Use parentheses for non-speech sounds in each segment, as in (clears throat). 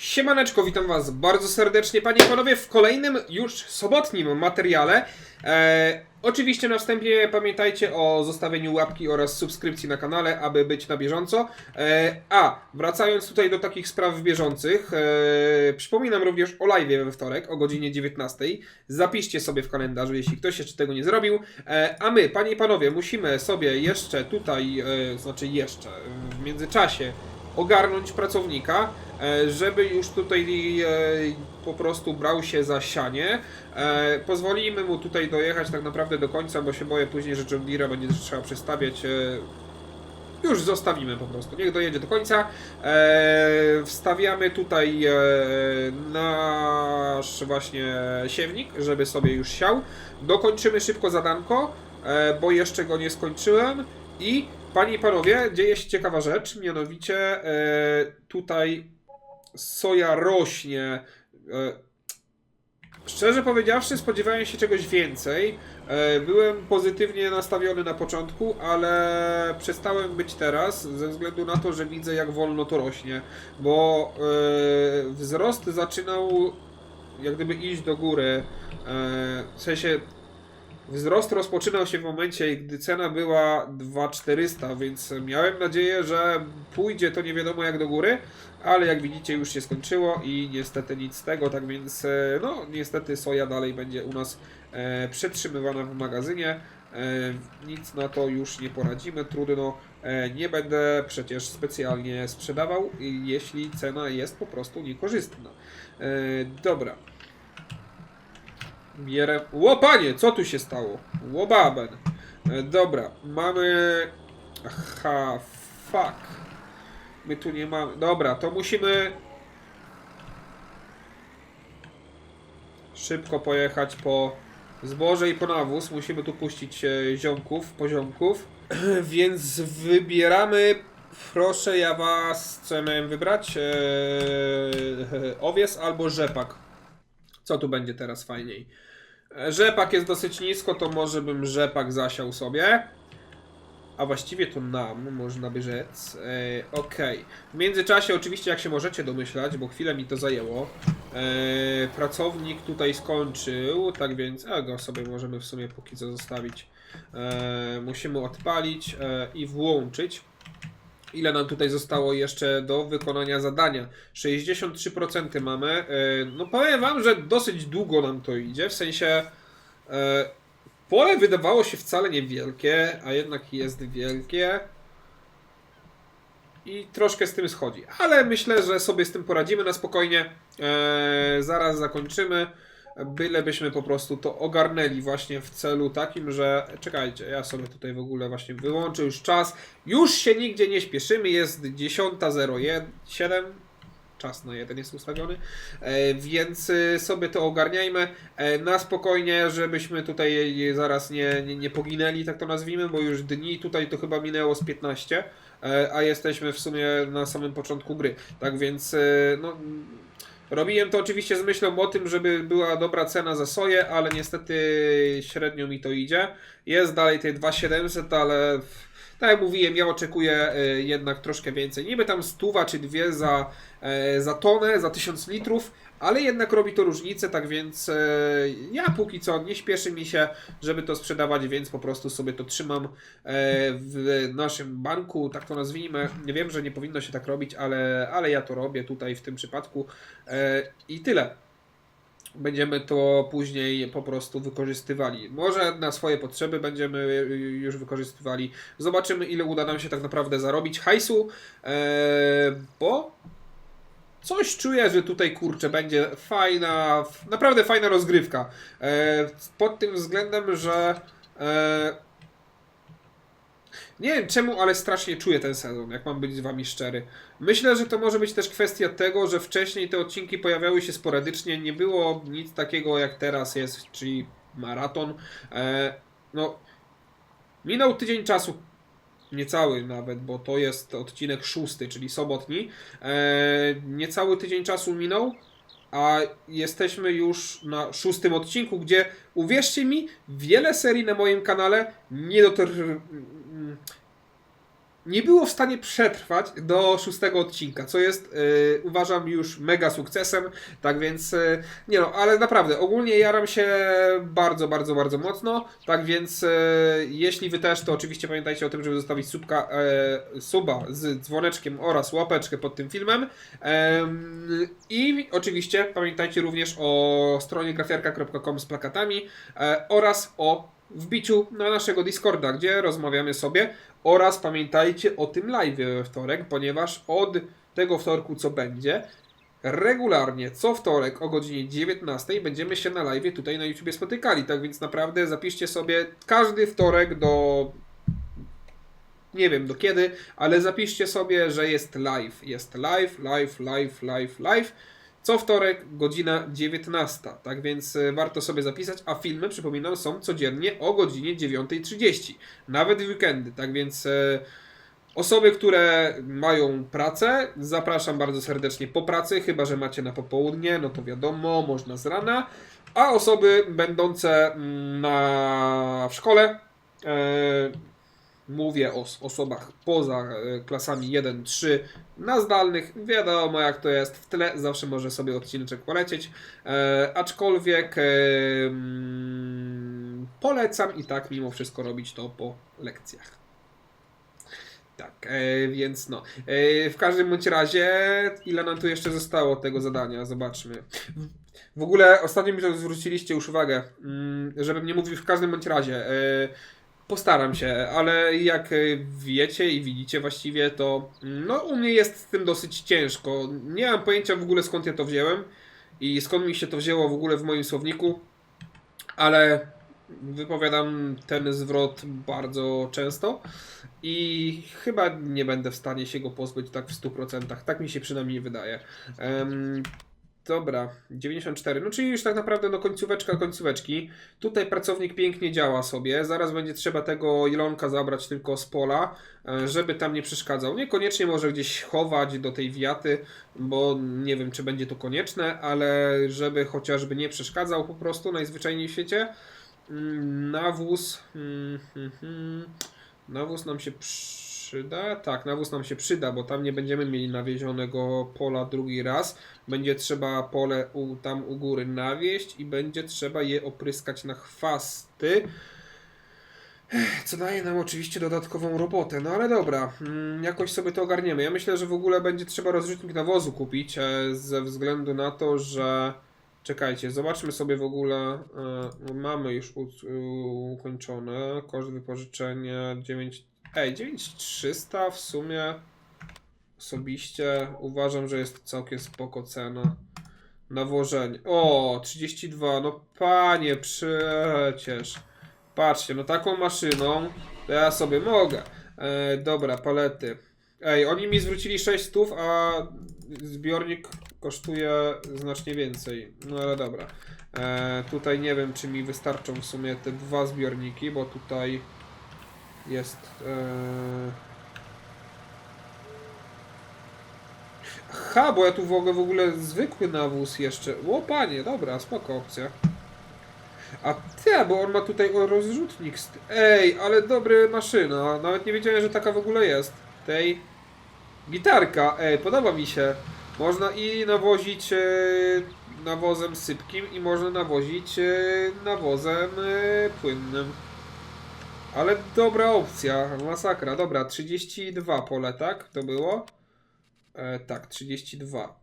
Siemaneczko, witam Was bardzo serdecznie, Panie i Panowie, w kolejnym już sobotnim materiale. E, oczywiście na wstępie pamiętajcie o zostawieniu łapki oraz subskrypcji na kanale, aby być na bieżąco. E, a, wracając tutaj do takich spraw bieżących, e, przypominam również o live we wtorek o godzinie 19. Zapiszcie sobie w kalendarzu, jeśli ktoś jeszcze tego nie zrobił. E, a my, Panie i Panowie, musimy sobie jeszcze tutaj, e, znaczy jeszcze, w międzyczasie ogarnąć pracownika, żeby już tutaj e, po prostu brał się za sianie. E, Pozwolimy mu tutaj dojechać tak naprawdę do końca, bo się boję później, że John będzie trzeba przestawiać. e, Już zostawimy po prostu, niech dojedzie do końca. E, Wstawiamy tutaj e, nasz właśnie siewnik, żeby sobie już siał. Dokończymy szybko zadanko, e, bo jeszcze go nie skończyłem. I Panie i panowie, dzieje się ciekawa rzecz, mianowicie e, tutaj soja rośnie. E, szczerze powiedziawszy, spodziewałem się czegoś więcej. E, byłem pozytywnie nastawiony na początku, ale przestałem być teraz ze względu na to, że widzę jak wolno to rośnie, bo e, wzrost zaczynał jak gdyby iść do góry. W sensie Wzrost rozpoczynał się w momencie, gdy cena była 2400, więc miałem nadzieję, że pójdzie to nie wiadomo jak do góry, ale jak widzicie już się skończyło i niestety nic z tego, tak więc e, no niestety soja dalej będzie u nas e, przetrzymywana w magazynie. E, nic na to już nie poradzimy, trudno. E, nie będę przecież specjalnie sprzedawał, jeśli cena jest po prostu niekorzystna. E, dobra. Łopanie, co tu się stało? Łobaben. E, Dobra, mamy. Aha, fuck. My tu nie mamy. Dobra, to musimy. Szybko pojechać po zboże i po nawóz. Musimy tu puścić e, ziomków, poziomków. (clears throat) Więc wybieramy. Proszę ja was. Co miałem wybrać? Eee, owies albo rzepak. Co tu będzie teraz fajniej? Rzepak jest dosyć nisko, to może bym rzepak zasiał sobie. A właściwie to nam, można by rzec. E, Okej. W międzyczasie, oczywiście, jak się możecie domyślać, bo chwilę mi to zajęło, e, pracownik tutaj skończył, tak więc, a go sobie możemy w sumie póki co zostawić. E, musimy odpalić e, i włączyć. Ile nam tutaj zostało jeszcze do wykonania zadania? 63% mamy. E, No powiem wam, że dosyć długo nam to idzie, w sensie e, pole wydawało się wcale niewielkie, a jednak jest wielkie. I troszkę z tym schodzi, ale myślę, że sobie z tym poradzimy na spokojnie. E, zaraz zakończymy. Byle byśmy po prostu to ogarnęli właśnie w celu takim, że czekajcie, ja sobie tutaj w ogóle właśnie wyłączę już czas. Już się nigdzie nie śpieszymy, jest 10.07. Czas na jeden jest ustawiony, e, więc y, sobie to ogarniajmy e, na spokojnie, żebyśmy tutaj zaraz nie, nie, nie poginęli, tak to nazwijmy, bo już dni tutaj to chyba minęło z 15, e, a jesteśmy w sumie na samym początku gry. Tak więc, e, no, Robiłem to oczywiście z myślą o tym, żeby była dobra cena za soję, ale niestety średnio mi to idzie. Jest dalej tej 2700, ale tak jak mówiłem, ja oczekuję e, jednak troszkę więcej. Niby tam stuwa czy dwie za, e, za tonę, za 1000 litrów, ale jednak robi to różnicę, tak więc e, ja póki co nie śpieszy mi się, żeby to sprzedawać, więc po prostu sobie to trzymam w naszym banku, tak to nazwijmy. Nie wiem, że nie powinno się tak robić, ale, ale ja to robię tutaj w tym przypadku i tyle. Będziemy to później po prostu wykorzystywali. Może na swoje potrzeby będziemy już wykorzystywali. Zobaczymy, ile uda nam się tak naprawdę zarobić hajsu, e, bo coś czuję, że tutaj kurczę będzie fajna, naprawdę fajna rozgrywka. E, pod tym względem, że e, nie wiem czemu, ale strasznie czuję ten sezon, jak mam być z wami szczery. Myślę, że to może być też kwestia tego, że wcześniej te odcinki pojawiały się sporadycznie, nie było nic takiego jak teraz jest, czyli maraton. E, no, minął tydzień czasu, niecały nawet, bo to jest odcinek szósty, czyli sobotni. E, niecały tydzień czasu minął, a jesteśmy już na szóstym odcinku, gdzie uwierzcie mi, wiele serii na moim kanale nie dotar... nie było w stanie przetrwać do szóstego odcinka, co jest y, uważam już mega sukcesem, tak więc y, nie no, ale naprawdę ogólnie jaram się bardzo, bardzo, bardzo mocno, tak więc y, jeśli wy też, to oczywiście pamiętajcie o tym, żeby zostawić subka, e, suba z dzwoneczkiem oraz łapeczkę pod tym filmem. Em, i oczywiście pamiętajcie również o stronie grafiarka.com z plakatami e, oraz o wbiciu na naszego Discorda, gdzie rozmawiamy sobie oraz pamiętajcie o tym live we wtorek, ponieważ od tego wtorku co będzie regularnie co wtorek o godzinie 19 będziemy się na live tutaj na YouTubie spotykali, tak więc naprawdę zapiszcie sobie każdy wtorek do nie wiem do kiedy, ale zapiszcie sobie, że jest live. Jest live, live, live, live, live. Co wtorek, godzina 19. Tak więc y, warto sobie zapisać, a filmy, przypominam, są codziennie o godzinie 9.30. Nawet w weekendy. Tak więc y, osoby, które mają pracę, zapraszam bardzo serdecznie po pracy, chyba że macie na popołudnie, no to wiadomo, można z rana. A osoby będące mm, na, w szkole, e, mówię o osobach poza e, klasami 1-3 na zdalnych, wiadomo jak to jest, w tle zawsze może sobie odcineczek polecieć, e, aczkolwiek e, mm, polecam i tak mimo wszystko robić to po lekcjach. Tak, e, więc no. E, w każdym bądź razie, ile nam tu jeszcze zostało tego zadania? Zobaczmy. W- W ogóle ostatnio mi to zwróciliście już uwagę, mm, żebym nie mówił w każdym bądź razie. E, Postaram się, ale jak e, wiecie i widzicie właściwie, to no u mnie jest z tym dosyć ciężko. Nie mam pojęcia w ogóle skąd ja to wziąłem i skąd mi się to wzięło w ogóle w moim słowniku, ale wypowiadam ten zwrot bardzo często i chyba nie będę w stanie się go pozbyć tak w 100%. Tak mi się przynajmniej wydaje. Em, Dobra, 94. No czyli już tak naprawdę no końcóweczka końcóweczki. Tutaj pracownik pięknie działa sobie. Zaraz będzie trzeba tego Ilonka zabrać tylko z pola, e, żeby tam nie przeszkadzał. Niekoniecznie może gdzieś chować do tej wiaty, bo nie wiem czy będzie to konieczne, ale żeby chociażby nie przeszkadzał po prostu najzwyczajniej w świecie. Mm, Nawóz. mm, hmm. Nawóz nam się przyda? Tak, nawóz nam się przyda, bo tam nie będziemy mieli nawiezionego pola drugi raz. Będzie trzeba pole u, tam u góry nawieść i będzie trzeba je opryskać na chwasty. Co daje nam oczywiście dodatkową robotę, no ale dobra, mm, jakoś sobie to ogarniemy. Ja myślę, że w ogóle będzie trzeba rozrzutnik nawozu kupić, e, ze względu na to, że. Czekajcie, zobaczmy sobie w ogóle. E, mamy już ukończone. Koszt wypożyczenia 9. Ej, 9300 w sumie. Osobiście uważam, że jest całkiem spoko cena. Nawożenie. O, 32. No panie, przecież. Patrzcie, no taką maszyną to ja sobie mogę. E, dobra, palety. Ej, oni mi zwrócili 600, a zbiornik kosztuje znacznie więcej. No ale dobra. E, tutaj nie wiem, czy mi wystarczą w sumie te dwa zbiorniki, bo tutaj jest. E... Ha, bo ja tu w ogóle, w ogóle zwykły nawóz jeszcze. O panie, dobra, spoko opcja. A ty, bo on ma tutaj rozrzutnik. Ej, ale dobry maszyna. Nawet nie wiedziałem, że taka w ogóle jest. Tej gitarka. Ej, podoba mi się. Można i nawozić e, nawozem sypkim i można nawozić e, nawozem płynnym. Ale dobra opcja, masakra. Dobra, 32 pole, tak? To było? E, tak, 32.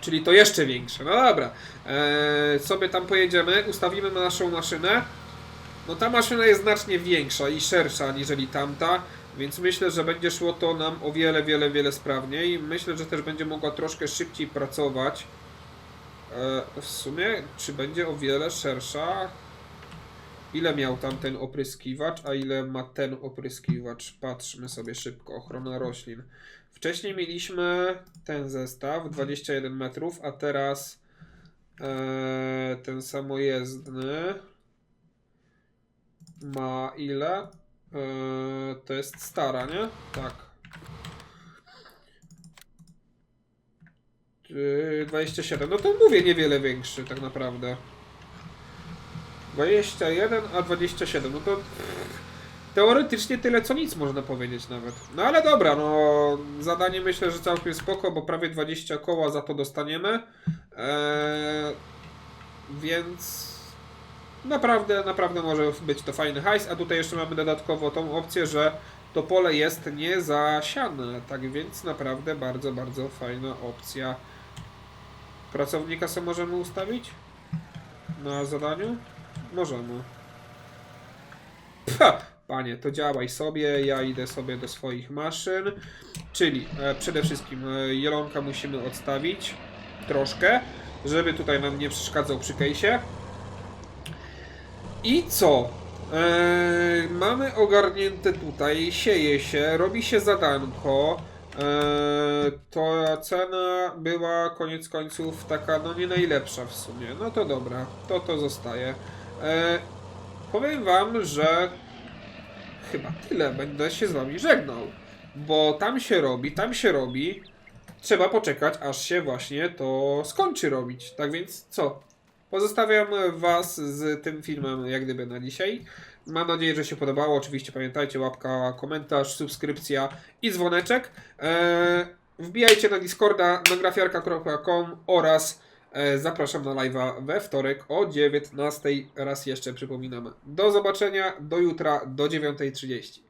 Czyli to jeszcze większe. No dobra. E, sobie tam pojedziemy, ustawimy naszą maszynę. No ta maszyna jest znacznie większa i szersza aniżeli tamta, więc myślę, że będzie szło to nam o wiele, wiele, wiele sprawniej. Myślę, że też będzie mogła troszkę szybciej pracować. E, w sumie, czy będzie o wiele szersza? Ile miał tam ten opryskiwacz, a ile ma ten opryskiwacz? Patrzmy sobie szybko. Ochrona roślin. Wcześniej mieliśmy ten zestaw 21 metrów, a teraz e, ten samojezdny ma ile? E, to jest stara, nie? Tak. Yy, 27. No to mówię niewiele większy tak naprawdę. 21, a 27. No to teoretycznie tyle co nic można powiedzieć nawet. No ale dobra, no zadanie myślę, że całkiem spoko, bo prawie 20 koła za to dostaniemy. Eee, więc naprawdę, naprawdę może być to fajny hajs, a tutaj jeszcze mamy dodatkowo tą opcję, że to pole jest niezasiane, tak więc naprawdę bardzo, bardzo fajna opcja. Pracownika sobie możemy ustawić na zadaniu? Możemy. Pcha! Panie, to działaj sobie, ja idę sobie do swoich maszyn. Czyli e, przede wszystkim e, jelonka musimy odstawić troszkę, żeby tutaj nam nie przeszkadzał przy kejsie. I co? E, mamy ogarnięte tutaj, sieje się, robi się zadanko. E, to cena była koniec końców taka no nie najlepsza w sumie. No to dobra, to to zostaje. E, powiem wam, że chyba tyle. Będę się z wami żegnał. Bo tam się robi, tam się robi. Trzeba poczekać, aż się właśnie to skończy robić. Tak więc co? Pozostawiam Was z tym filmem jak gdyby na dzisiaj. Mam nadzieję, że się podobało. Oczywiście pamiętajcie, łapka, komentarz, subskrypcja i dzwoneczek. Eee, wbijajcie na Discorda na grafiarka.com oraz zapraszam na live'a we wtorek o 19.00. Raz jeszcze przypominam. Do zobaczenia, do jutra, do 9.30.